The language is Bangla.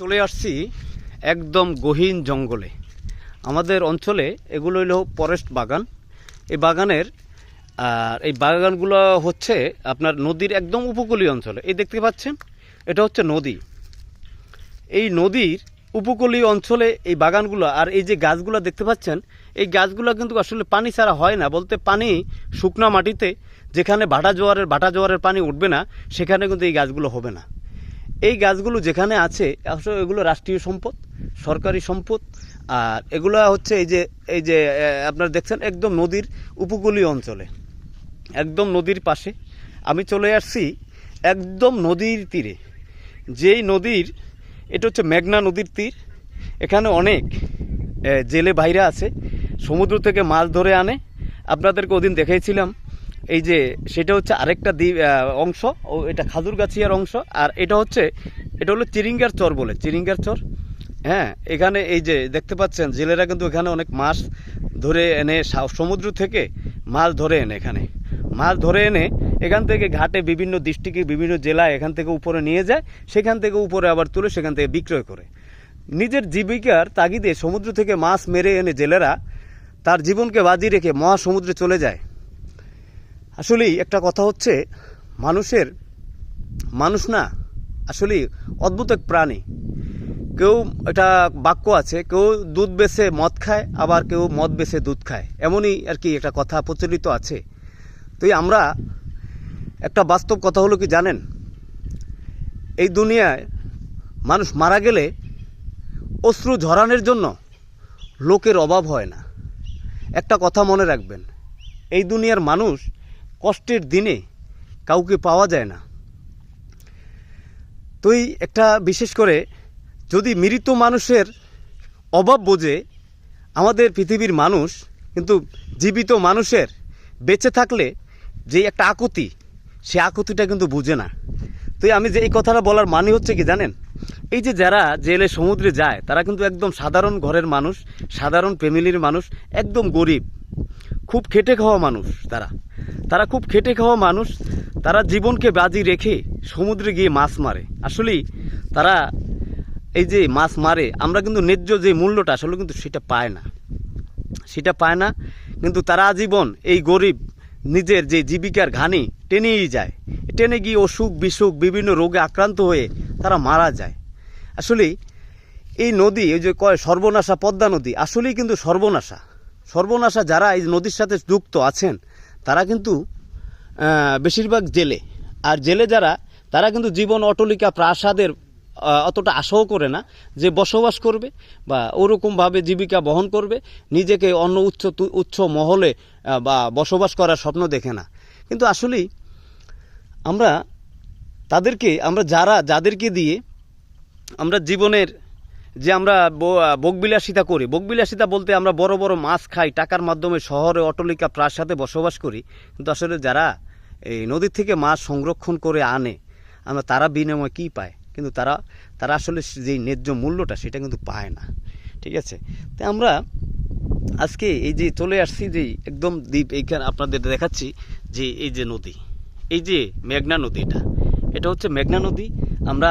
চলে আসছি একদম গহীন জঙ্গলে। আমাদের অঞ্চলে এগুলো হলো ফরেস্ট বাগান। এই বাগানের আর এই বাগানগুলো হচ্ছে আপনার নদীর একদম উপকূলীয় অঞ্চলে। এই দেখতে পাচ্ছেন, এটা হচ্ছে নদী। এই নদীর উপকূলীয় অঞ্চলে এই বাগানগুলো আর এই যে গাছগুলো দেখতে পাচ্ছেন, এই গাছগুলো কিন্তু আসলে পানি ছাড়া হয় না। বলতে পানি শুকনা মাটিতে, যেখানে ভাটা জোয়ারের ভাটা জোয়ারের পানি উঠবে না, সেখানে কিন্তু এই গাছগুলো হবে না। এই গাছগুলো যেখানে আছে, আসলে এগুলো রাষ্ট্রীয় সম্পদ, সরকারি সম্পদ, আর এগুলো হচ্ছে এই যে এই যে আপনারা দেখছেন একদম নদীর উপকূলীয় অঞ্চলে, একদম নদীর পাশে। আমি চলে আসছি একদম নদীর তীরে। যেই নদীর, এটা হচ্ছে মেঘনা নদীর তীর। এখানে অনেক জেলে ভাইরা আছে, সমুদ্র থেকে মাছ ধরে আনে। আপনাদেরকে ওদিন দেখাইছিলাম। এই যে সেটা হচ্ছে আরেকটা দ্বীপ অংশ, ও এটা খাজুরগাছিয়ার অংশ, আর এটা হচ্ছে, এটা হলো চিরিঙ্গার চর বলে, চিরিঙ্গার চর। হ্যাঁ এখানে এই যে দেখতে পাচ্ছেন, জেলেরা কিন্তু এখানে অনেক মাছ ধরে এনে সমুদ্র থেকে মাছ ধরে এনে এখানে। মাছ ধরে এনে এখান থেকে ঘাটে বিভিন্ন ডিস্ট্রিক্টে বিভিন্ন জেলায় এখান থেকে উপরে নিয়ে যায়, সেখান থেকে উপরে আবার তুলে সেখান থেকে বিক্রয় করে। নিজের জীবিকার তাগিদে সমুদ্র থেকে মাছ মেরে এনে জেলেরা তার জীবনকে বাজি রেখে মহাসমুদ্রে চলে যায়। আসলেই একটা কথা হচ্ছে, মানুষের, মানুষ না আসলে অদ্ভুত এক প্রাণী। কেউ এটা বাক্য আছে, কেউ দুধ বেছে মদ খায়, আবার কেউ মদ বেছে দুধ খায়। এমনই আর কি একটা কথা প্রচলিত আছে। তো আমরা, একটা বাস্তব কথা হলো কি জানেন? এই দুনিয়ায় মানুষ মারা গেলে অশ্রু ঝরানোর জন্য লোকের অভাব হয় না। একটা কথা মনে রাখবেন, এই দুনিয়ার মানুষ কষ্টের দিনে কাউকে পাওয়া যায় না। তুই একটা বিশেষ করে যদি মৃত মানুষের অভাব বোঝে, আমাদের পৃথিবীর মানুষ কিন্তু জীবিত মানুষের বেঁচে থাকলে যে একটা আকুতি, সে আকুতিটা কিন্তু বুঝে না। তো আমি যে এই কথাটা বলার মানে হচ্ছে কি জানেন? এই যে যারা জেলে সমুদ্রে যায়, তারা কিন্তু একদম সাধারণ ঘরের মানুষ, সাধারণ ফ্যামিলির মানুষ, একদম গরিব, খুব খেটে খাওয়া মানুষ তারা। তারা খুব খেটে খাওয়া মানুষ, তারা জীবনকে বাজি রেখে সমুদ্রে গিয়ে মাছ মারে। আসলেই তারা এই যে মাছ মারে, আমরা কিন্তু ন্যায্য যে মূল্যটা আসলে কিন্তু সেটা পায় না। সেটা পায় না, কিন্তু তারা আজীবন এই গরিব, নিজের যে জীবিকার ঘানি টেনেই যায়। টেনে গিয়ে অসুখ, বিসুখ, বিভিন্ন রোগে আক্রান্ত হয়ে তারা মারা যায়। আসলে এই নদী ওই যে কয় সর্বনাশা পদ্মা নদী, আসলেই কিন্তু সর্বনাশা। সর্বনাশা যারা এই নদীর সাথে যুক্ত আছেন তারা কিন্তু বেশিরভাগ জেলে। আর জেলে যারা, তারা কিন্তু জীবন অটলিকা প্রাসাদের অতটা আশাও করে না যে বসবাস করবে বা ওরকমভাবে জীবিকা বহন করবে, নিজেকে অন্য উচ্চ উচ্চ মহলে বা বসবাস করার স্বপ্ন দেখে না। কিন্তু আসলেই আমরা তাদেরকে, আমরা যারা, যাদেরকে দিয়ে আমরা জীবনের যে আমরা বকবিলাসিতা করি। বকবিলাসিতা বলতে আমরা বড় বড় মাছ খাই, টাকার মাধ্যমে শহরে অটলিকা প্রাসাদে বসবাস করি। কিন্তু আসলে যারা এই নদীর থেকে মাছ সংরক্ষণ করে আনে, আমরা তারা বিনিময়ে কী পায়? কিন্তু তারা তারা আসলে যেই ন্যায্য মূল্যটা, সেটা কিন্তু পায় না। ঠিক আছে? তো আমরা আজকে এই যে চলে আসছি, যে একদম দ্বীপ এইখানে আপনাদের দেখাচ্ছি, যে এই যে নদী, এই যে মেঘনা নদী এটা। এটা হচ্ছে মেঘনা নদী। আমরা